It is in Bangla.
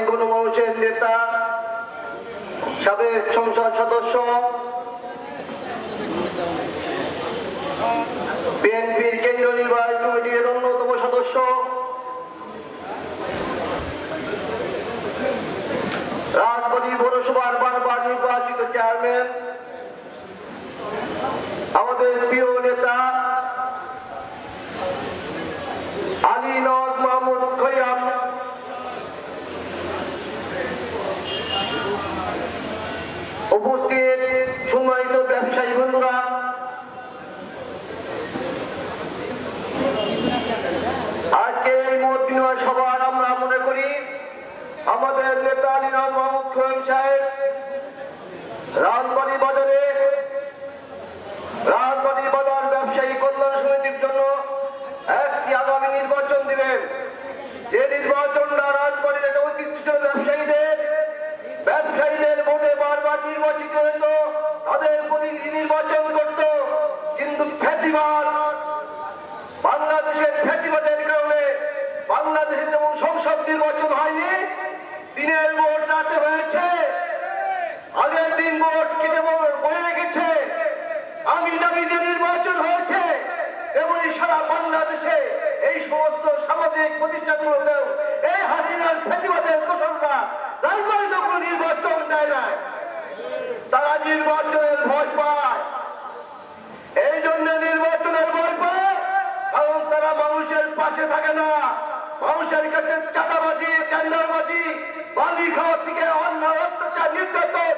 ইসলামী গণমানুষের নেতা, সাবেক সংসদ সদস্য, বিএনপির কেন্দ্রীয় নির্বাহী কমিটির অন্যতম সদস্য রাজবাড়ি পৌরসভার বারবার নির্বাচিত চেয়ারম্যান, আমাদের প্রিয় নেতা, আলী নর উপস্থিত সম্মানিত ব্যবসায়ী বন্ধুরা। আজকে এই মত বিনিময় সভার আমরা মনে করি, আমাদের নেতা মাহমুদ খৈয়াম সাহেব, রাজবাড়ী বাজারে, রাজবাড়ী বাজার ব্যবসায়ী কল্যাণ সমিতির জন্য একটি আগামী নির্বাচন দিবেন। যে নির্বাচনটা রাজবাড়ির ফ্যাসিবাদের আগের দিন ভোট কেটে আমি নির্বাচন হয়েছে এমনই সারা বাংলাদেশে এই সমস্ত সামাজিক প্রতিষ্ঠানগুলোতেও এই হাসিনার ফেসিবাদের দোষররা রাজনৈতিক নির্বাচন পাশে থাকে না। মানুষের কাছে চাঁদাবাজি টেন্ডারবাজি বালি খাওয়া থেকে অন্য অত্যাচার নির্যাতন